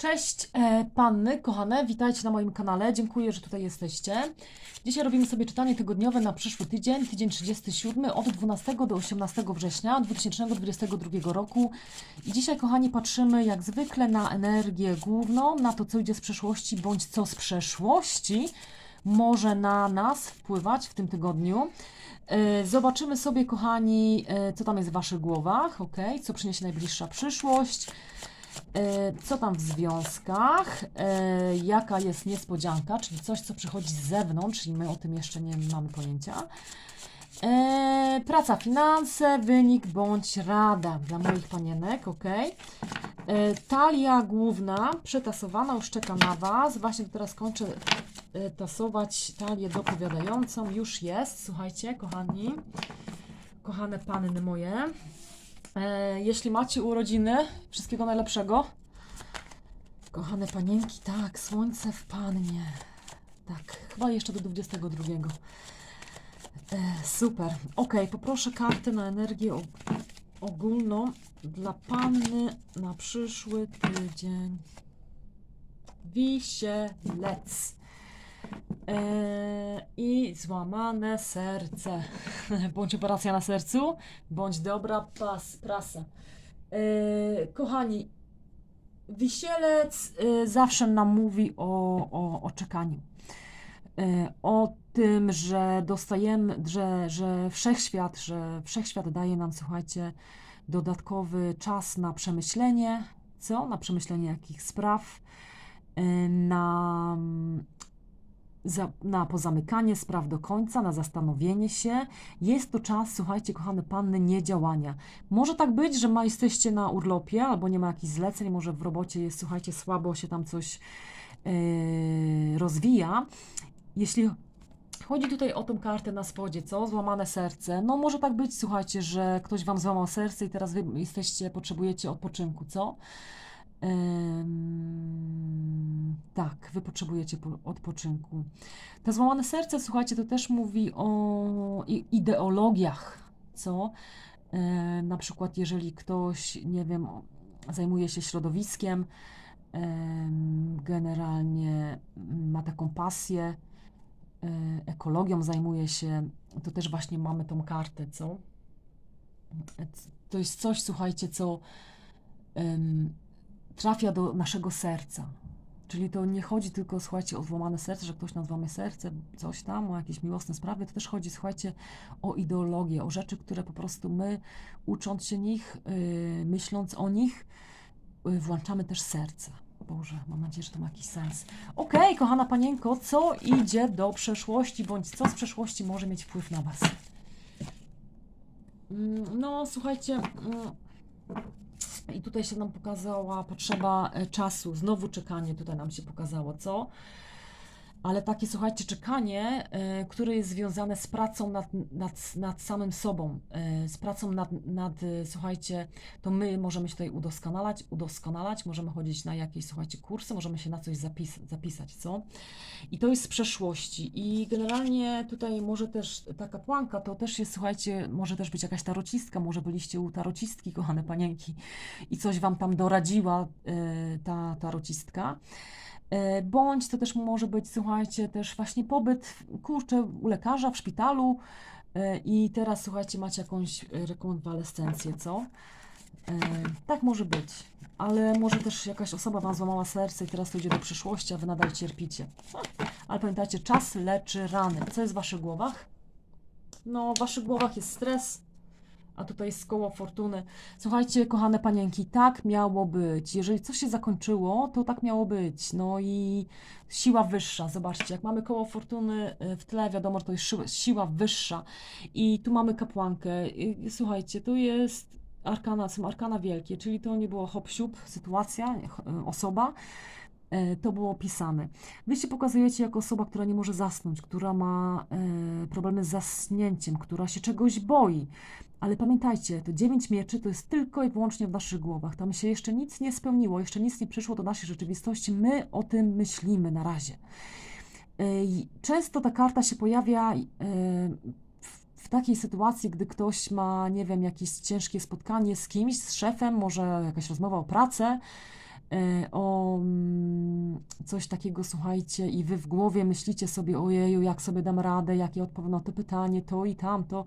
Cześć e, panny, kochane, witajcie na moim kanale. Dziękuję, że tutaj jesteście. Dzisiaj robimy sobie czytanie tygodniowe na przyszły tydzień, tydzień 37 od 12 do 18 września 2022 roku. I dzisiaj, kochani, patrzymy jak zwykle na energię główną, na to, co idzie z przeszłości, bądź co z przeszłości może na nas wpływać w tym tygodniu. E, Zobaczymy sobie, kochani, e, co tam jest w Waszych głowach, ok? Co przyniesie najbliższa przyszłość. E, co tam w związkach, e, jaka jest niespodzianka, czyli coś, co przychodzi z zewnątrz i my o tym jeszcze nie mamy pojęcia. E, praca, finanse, wynik bądź rada dla moich panienek, ok. Talia główna, przetasowana, już czeka na Was. Właśnie teraz kończę tasować talię dopowiadającą. Już jest, słuchajcie, kochani, kochane panny moje. E, jeśli macie urodziny, wszystkiego najlepszego. Kochane panienki, tak, słońce w pannie. Tak, chyba jeszcze do 22. E, super. Ok, poproszę kartę na energię og- ogólną dla panny na przyszły tydzień. Wisielec. E, I złamane serce. Bądź operacja na sercu, bądź dobra pas, prasa. E, kochani, wisielec e, zawsze nam mówi o, o, o czekaniu. O tym, że dostajemy, że, że wszechświat, że wszechświat daje nam, słuchajcie, dodatkowy czas na przemyślenie, co? Na przemyślenie jakich spraw, na za, na pozamykanie spraw do końca, na zastanowienie się. Jest to czas, słuchajcie, kochane panny, niedziałania. Może tak być, że ma, jesteście na urlopie albo nie ma jakichś zleceń, może w robocie jest, słuchajcie, słabo się tam coś yy, rozwija. Jeśli chodzi tutaj o tą kartę na spodzie, co? Złamane serce. No może tak być, słuchajcie, że ktoś wam złamał serce i teraz wy jesteście, potrzebujecie odpoczynku, co? Em, tak, wy potrzebujecie po- odpoczynku. To złamane serce, słuchajcie, to też mówi o ideologiach, co? E, na przykład, jeżeli ktoś, nie wiem, zajmuje się środowiskiem, em, generalnie ma taką pasję, e, ekologią zajmuje się, to też właśnie mamy tą kartę, co? E, To jest coś, słuchajcie, co trafia do naszego serca. Czyli to nie chodzi tylko, słuchajcie, o złamane serce, że ktoś nam złamie serce, coś tam, o jakieś miłosne sprawy. To też chodzi, słuchajcie, o ideologię, o rzeczy, które po prostu my, ucząc się nich, yy, myśląc o nich, yy, włączamy też serce. Boże, mam nadzieję, że to ma jakiś sens. Okej, kochana panienko, co idzie do przeszłości, bądź co z przeszłości może mieć wpływ na Was? Mm, No, słuchajcie, mm, i tutaj się nam pokazała potrzeba e, czasu, znowu czekanie tutaj nam się pokazało, co? Ale takie, słuchajcie, czekanie, e, które jest związane z pracą nad, nad, nad samym sobą, e, z pracą nad, nad, e, słuchajcie, to my możemy się tutaj udoskonalać, udoskonalać, możemy chodzić na jakieś, słuchajcie, kursy, możemy się na coś zapis, zapisać, co? I to jest z przeszłości. I generalnie tutaj może też ta kapłanka, to też jest, słuchajcie, może też być jakaś tarocistka, może byliście u tarocistki, kochane panienki, i coś wam tam doradziła ta tarocistka. E, Bądź to też może być, słuchajcie, też właśnie pobyt, kurczę, u lekarza w szpitalu e, i teraz, słuchajcie, macie jakąś rekonwalescencję, co? E, Tak może być, ale może też jakaś osoba wam złamała serce i teraz to idzie do przyszłości, a wy nadal cierpicie. Ale pamiętajcie, czas leczy rany. Co jest w waszych głowach? No, w waszych głowach jest stres, a tutaj jest koło fortuny. Słuchajcie, kochane panienki, tak miało być. Jeżeli coś się zakończyło, to tak miało być. No i siła wyższa. Zobaczcie, jak mamy koło fortuny y, w tle, wiadomo, że to jest siła, wyższa. I tu mamy kapłankę. I, słuchajcie, tu jest arkana, są arkana wielkie, czyli to nie było hop sytuacja, y, osoba. E, To było pisane. Wy się pokazujecie jako osoba, która nie może zasnąć, która ma e, problemy z zasnięciem, która się czegoś boi. Ale pamiętajcie, to dziewięć mieczy to jest tylko i wyłącznie w waszych głowach. Tam się jeszcze nic nie spełniło, jeszcze nic nie przyszło do naszej rzeczywistości. My o tym myślimy na razie. E, Często ta karta się pojawia w- takiej sytuacji, gdy ktoś ma, nie wiem, jakieś ciężkie spotkanie z kimś, z szefem, może jakaś rozmowa o pracę, o mm, coś takiego, słuchajcie, i wy w głowie myślicie sobie, ojeju, jak sobie dam radę, jak ja odpowiem na to pytanie, to i tamto,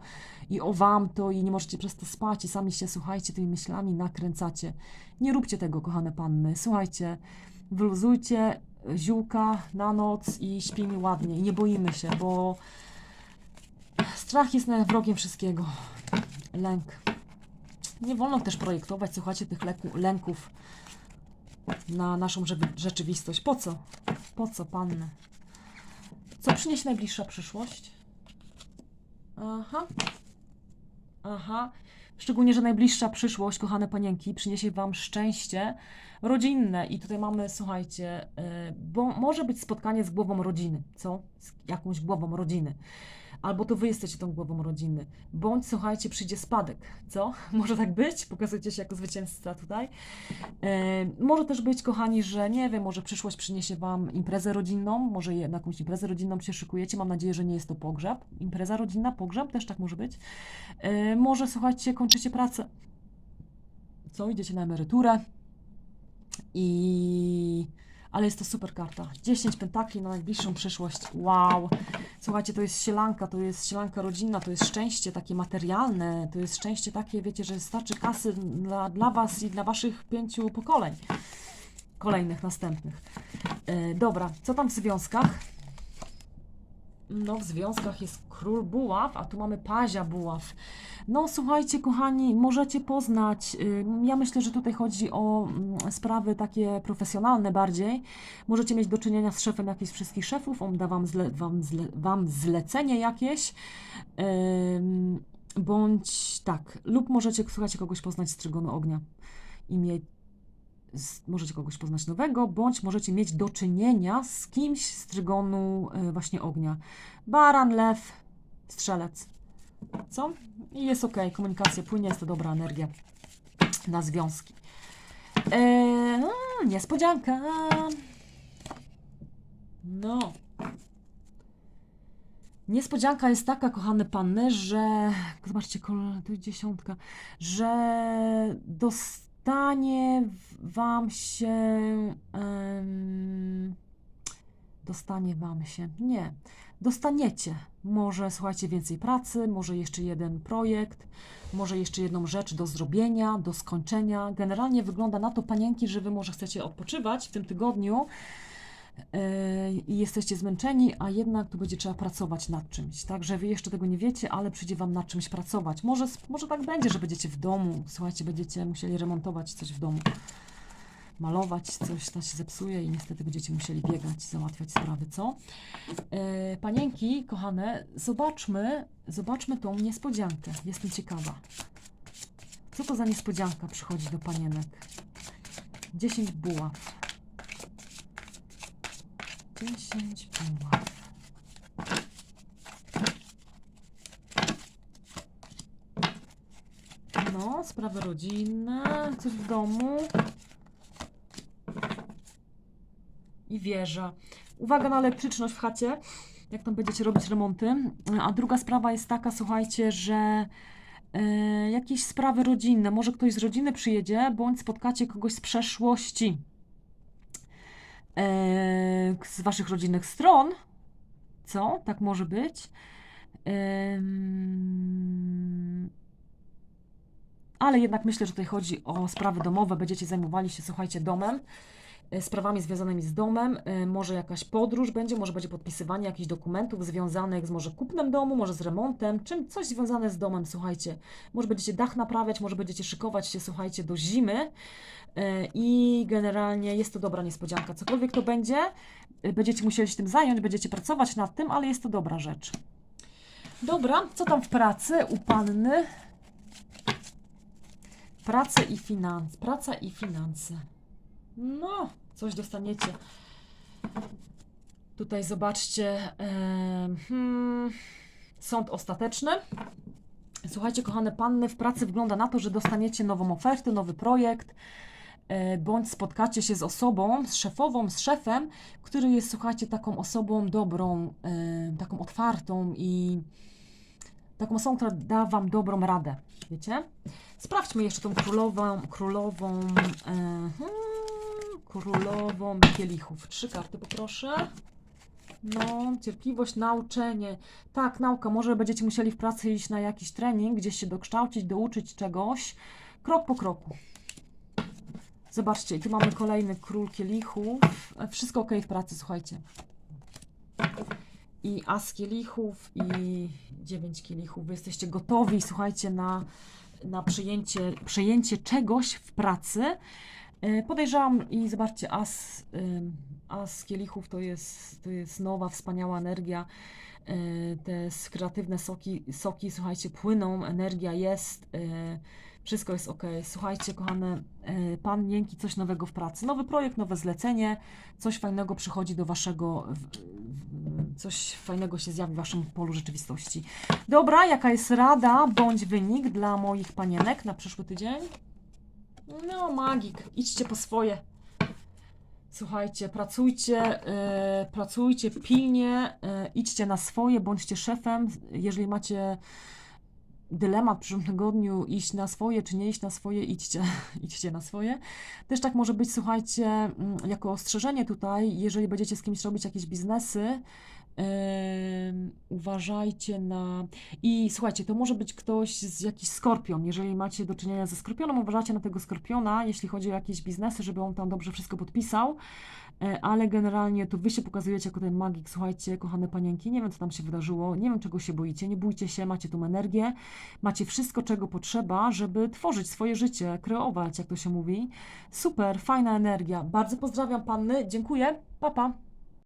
i o wam to, i nie możecie przez to spać, i sami się, słuchajcie, tymi myślami nakręcacie. Nie róbcie tego, kochane panny. Słuchajcie, wyluzujcie ziółka na noc i śpimy ładnie, i nie boimy się, bo strach jest wrogiem wszystkiego. Lęk. Nie wolno też projektować, słuchajcie, tych lęków na naszą rzeczywistość. Po co? Po co, panny? Co przyniesie najbliższa przyszłość? Aha. Aha. Szczególnie, że najbliższa przyszłość, kochane panienki, przyniesie Wam szczęście rodzinne. I tutaj mamy, słuchajcie, y, bo może być spotkanie z głową rodziny, co? Z jakąś głową rodziny. Albo to Wy jesteście tą głową rodziny. Bądź, słuchajcie, przyjdzie spadek, co? Może tak być? Pokazujecie się jako zwycięzca tutaj. E, może też być, kochani, że nie wiem, może przyszłość przyniesie Wam imprezę rodzinną, może na jakąś imprezę rodzinną się szykujecie. Mam nadzieję, że nie jest to pogrzeb. Impreza rodzinna, pogrzeb też tak może być. E, może, słuchajcie, kończycie pracę. Co? Idziecie na emeryturę. I... Ale jest to super karta. 10 pentakli na najbliższą przyszłość. Wow. Słuchajcie, to jest sielanka, to jest sielanka rodzinna, to jest szczęście takie materialne, to jest szczęście takie, wiecie, że starczy kasy dla, dla Was i dla Waszych pięciu pokoleń. Kolejnych, następnych. E, dobra, co tam w związkach? No, w związkach jest król buław, a tu mamy pazia buław. No, słuchajcie, kochani, możecie poznać. y, Ja myślę, że tutaj chodzi o mm, sprawy takie profesjonalne bardziej. Możecie mieć do czynienia z szefem jakichś wszystkich szefów, on da wam, zle, wam, zle, wam zlecenie jakieś. Bądź tak, lub możecie, słuchajcie, kogoś poznać z trygonu ognia i mieć możecie kogoś poznać nowego, bądź możecie mieć do czynienia z kimś z trygonu y, właśnie ognia. Baran, lew, strzelec. Co? I jest ok, komunikacja płynie, jest to dobra energia na związki. Eee, niespodzianka. No. Niespodzianka jest taka, kochane panny, że. Zobaczcie, jest dziesiątka. Że dostanie w- wam się. dostanie wam się. Nie. Dostaniecie. Może, słuchajcie, więcej pracy, może jeszcze jeden projekt, może jeszcze jedną rzecz do zrobienia, do skończenia. Generalnie wygląda na to, panienki, że wy może chcecie odpoczywać w tym tygodniu i jesteście zmęczeni, a jednak tu będzie trzeba pracować nad czymś. Także wy jeszcze tego nie wiecie, ale przyjdzie wam nad czymś pracować. Może, może tak będzie, że będziecie w domu, słuchajcie, będziecie musieli remontować coś w domu. Malować coś, to się zepsuje i niestety będziecie musieli biegać, załatwiać sprawy, co? E, panienki, kochane, zobaczmy, zobaczmy tą niespodziankę. Jestem ciekawa. Co to za niespodzianka przychodzi do panienek? 10 buław. 10 buław. No, sprawy rodzinne, coś w domu. I wieża. Uwaga na elektryczność w chacie, jak tam będziecie robić remonty. A druga sprawa jest taka, słuchajcie, że e, jakieś sprawy rodzinne, może ktoś z rodziny przyjedzie, bądź spotkacie kogoś z przeszłości. E, z waszych rodzinnych stron. Co? Tak może być. Em, ale jednak myślę, że tutaj chodzi o sprawy domowe. Będziecie zajmowali się, słuchajcie, domem, e, sprawami związanymi z domem. E, Może jakaś podróż będzie, może będzie podpisywanie jakichś dokumentów związanych z może kupnem domu, może z remontem, czym coś związane z domem, słuchajcie. Może będziecie dach naprawiać, może będziecie szykować się, słuchajcie, do zimy. E, I generalnie jest to dobra niespodzianka. Cokolwiek to będzie, e, będziecie musieli się tym zająć, będziecie pracować nad tym, ale jest to dobra rzecz. Dobra, co tam w pracy u panny? Praca i finanse. Praca i finanse. No, coś dostaniecie. Tutaj zobaczcie. hmm, sąd ostateczny. Słuchajcie, kochane panny, w pracy wygląda na to, że dostaniecie nową ofertę, nowy projekt, e, bądź spotkacie się z osobą, z szefową, z szefem, który jest, słuchajcie, taką osobą dobrą, taką otwartą i taką osobą, która da Wam dobrą radę, wiecie? Sprawdźmy jeszcze tą królową, królową, e, hmm, królową kielichów. Trzy karty poproszę. No, cierpliwość, nauczenie. Tak, nauka. Może będziecie musieli w pracy iść na jakiś trening, gdzieś się dokształcić, douczyć czegoś. Krok po kroku. Zobaczcie, tu mamy kolejny król kielichów. E, Wszystko ok w pracy, słuchajcie. I as kielichów, i dziewięć kielichów. Wy jesteście gotowi, słuchajcie, na, na przyjęcie, przejęcie czegoś w pracy. E, Podejrzewam i zobaczcie, as, as kielichów to jest, to jest nowa, wspaniała energia. E, Te kreatywne soki, soki, słuchajcie, płyną, energia jest, e, wszystko jest ok. Słuchajcie, kochane e, panienki, coś nowego w pracy. Nowy projekt, nowe zlecenie, coś fajnego przychodzi do waszego, coś fajnego się zjawi w waszym polu rzeczywistości. Dobra, jaka jest rada bądź wynik dla moich panienek na przyszły tydzień? No, magik, idźcie po swoje. Słuchajcie, pracujcie, e, pracujcie pilnie, e, idźcie na swoje, bądźcie szefem. Jeżeli macie dylemat w przyszłym tygodniu, iść na swoje czy nie iść na swoje, idźcie, idźcie na swoje. Też tak może być, słuchajcie, mm, jako ostrzeżenie tutaj, jeżeli będziecie z kimś robić jakieś biznesy, uważajcie na. I słuchajcie, to może być ktoś z jakiś skorpion. Jeżeli macie do czynienia ze skorpionem, uważajcie na tego skorpiona, jeśli chodzi o jakieś biznesy, żeby on tam dobrze wszystko podpisał. E, Ale generalnie to wy się pokazujecie jako ten magik. Słuchajcie, kochane panienki, nie wiem co tam się wydarzyło, nie wiem czego się boicie, nie bójcie się, macie tą energię, macie wszystko, czego potrzeba, żeby tworzyć swoje życie, kreować, jak to się mówi. Super, fajna energia. Bardzo pozdrawiam panny, dziękuję, pa pa.